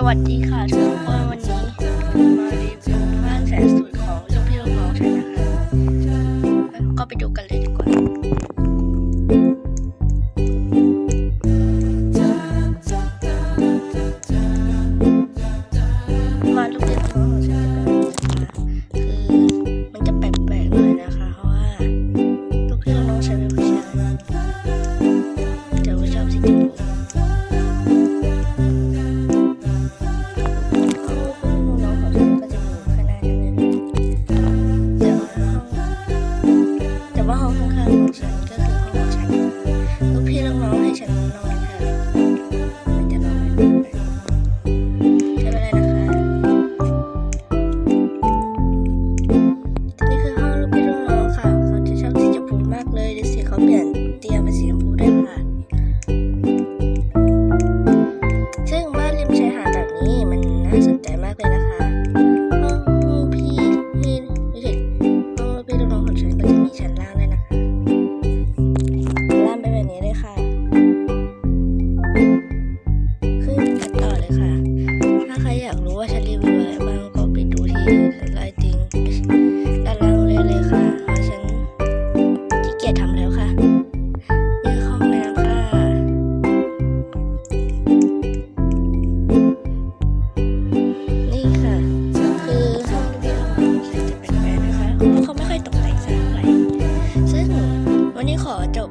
สวัสดีค่ะทุกคนวันนี้มารีวิวบ้านแสนสวยของลูกพี่ลูกน้องฉันนะคะก็ไปดูกันเลยากเลยดูสิเขาเปลี่ยนเตียงเป็นสีชมพูได้ค่ะ ซึ่งบ้านริมชายหาดแบบนี้มันน่าสนใจมากเลยนะคะห้องพี่พี่ดูสิห้องพี่น้องของฉันก็จะมีชั้นล่างด้ยนะคะล่างไปแบบนี้เลยค่ะขึ้นกันต่อเลยค่ะ ถ้าใครอยากรู้ว่าฉันรีวิว 你好จ